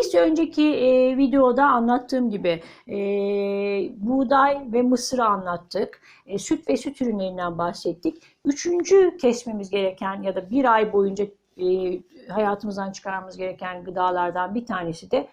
Biz önceki e, videoda anlattığım gibi e, buğday ve mısırı anlattık. E, süt ve süt ürünlerinden bahsettik. Üçüncü kesmemiz gereken ya da bir ay boyunca e, hayatımızdan çıkarmamız gereken gıdalardan bir tanesi de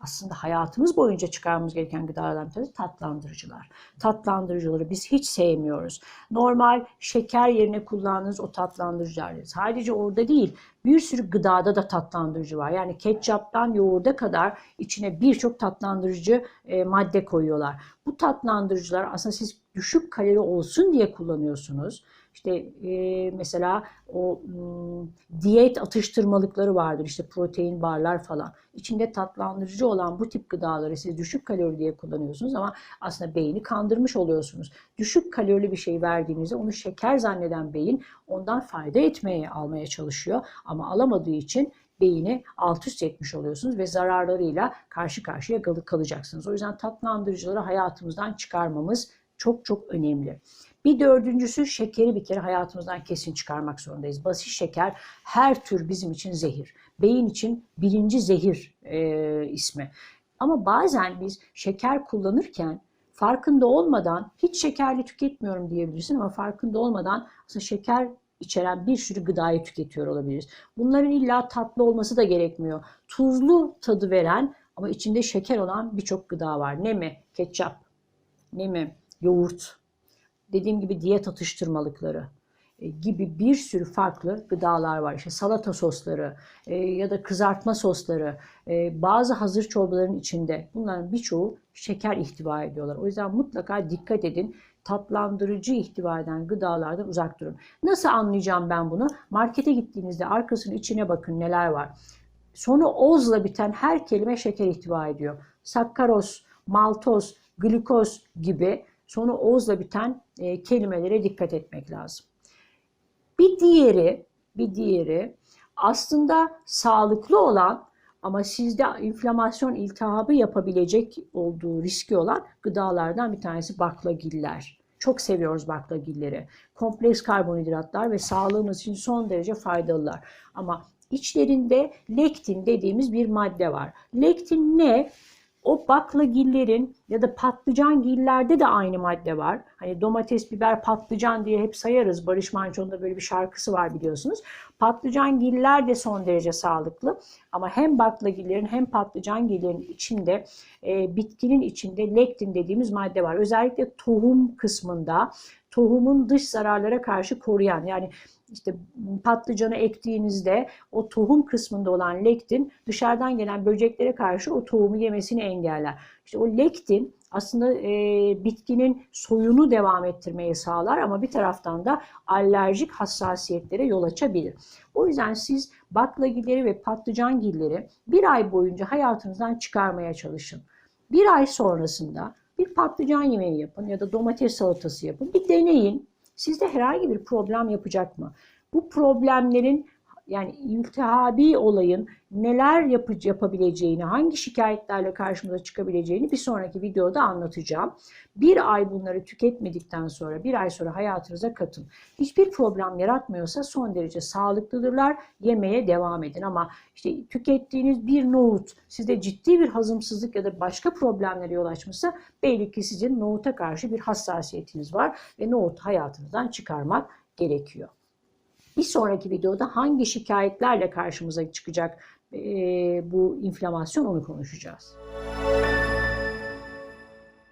aslında hayatımız boyunca çıkarmamız gereken gıdalardan bir tanesi tatlandırıcılar. Tatlandırıcıları biz hiç sevmiyoruz. Normal şeker yerine kullandığınız o tatlandırıcılar. Sadece orada değil, bir sürü gıdada da tatlandırıcı var. Yani ketçaptan yoğurda kadar içine birçok tatlandırıcı e, madde koyuyorlar. Bu tatlandırıcılar aslında siz düşük kalori olsun diye kullanıyorsunuz. İşte e, mesela o m, diyet atıştırmalıkları vardır işte protein barlar falan. İçinde tatlandırıcı olan bu tip gıdaları siz düşük kalori diye kullanıyorsunuz ama aslında beyni kandırmış oluyorsunuz. Düşük kalorili bir şey verdiğinizde onu şeker zanneden beyin ondan fayda etmeye almaya çalışıyor ama alamadığı için beyni alt üst etmiş oluyorsunuz ve zararlarıyla karşı karşıya kalacaksınız. O yüzden tatlandırıcıları hayatımızdan çıkarmamız çok çok önemli. Bir dördüncüsü şekeri bir kere hayatımızdan kesin çıkarmak zorundayız. Basit şeker her tür bizim için zehir. Beyin için birinci zehir e, ismi. Ama bazen biz şeker kullanırken farkında olmadan hiç şekerli tüketmiyorum diyebilirsin ama farkında olmadan aslında şeker içeren bir sürü gıdayı tüketiyor olabiliriz. Bunların illa tatlı olması da gerekmiyor. Tuzlu tadı veren ama içinde şeker olan birçok gıda var. Ne mi? Ketçap, ne mi? Yoğurt, dediğim gibi diyet atıştırmalıkları gibi bir sürü farklı gıdalar var. İşte salata sosları e, ya da kızartma sosları, e, bazı hazır çorbaların içinde bunların birçoğu şeker ihtiva ediyorlar. O yüzden mutlaka dikkat edin. Tatlandırıcı ihtiva eden gıdalardan uzak durun. Nasıl anlayacağım ben bunu? Markete gittiğinizde arkasının içine bakın neler var. Sonu ozla biten her kelime şeker ihtiva ediyor. Sakkaroz, maltoz, glukoz gibi sonu ozla biten e, kelimelere dikkat etmek lazım. Bir diğeri, bir diğeri aslında sağlıklı olan ama sizde inflamasyon iltihabı yapabilecek olduğu riski olan gıdalardan bir tanesi baklagiller. Çok seviyoruz baklagilleri. Kompleks karbonhidratlar ve sağlığımız için son derece faydalılar. Ama içlerinde lektin dediğimiz bir madde var. Lektin ne? O baklagillerin ya da patlıcan gillerde de aynı madde var. Hani domates, biber, patlıcan diye hep sayarız. Barış Manço'nun da böyle bir şarkısı var biliyorsunuz. Patlıcan giller de son derece sağlıklı. Ama hem baklagillerin hem patlıcan gillerin içinde e, bitkinin içinde lektin dediğimiz madde var. Özellikle tohum kısmında tohumun dış zararlara karşı koruyan yani işte patlıcanı ektiğinizde o tohum kısmında olan lektin dışarıdan gelen böceklere karşı o tohumu yemesini engeller. İşte o lektin aslında e, bitkinin soyunu devam ettirmeyi sağlar ama bir taraftan da alerjik hassasiyetlere yol açabilir. O yüzden siz baklagilleri ve patlıcangilleri bir ay boyunca hayatınızdan çıkarmaya çalışın. Bir ay sonrasında bir patlıcan yemeği yapın ya da domates salatası yapın. Bir deneyin. Sizde herhangi bir problem yapacak mı? Bu problemlerin yani iltihabi olayın neler yapı, yapabileceğini, hangi şikayetlerle karşımıza çıkabileceğini bir sonraki videoda anlatacağım. Bir ay bunları tüketmedikten sonra, bir ay sonra hayatınıza katın. Hiçbir problem yaratmıyorsa son derece sağlıklıdırlar. Yemeye devam edin ama işte tükettiğiniz bir nohut sizde ciddi bir hazımsızlık ya da başka problemlere yol açmışsa belli ki sizin nohuta karşı bir hassasiyetiniz var ve nohut hayatınızdan çıkarmak gerekiyor. Bir sonraki videoda hangi şikayetlerle karşımıza çıkacak bu inflamasyon onu konuşacağız.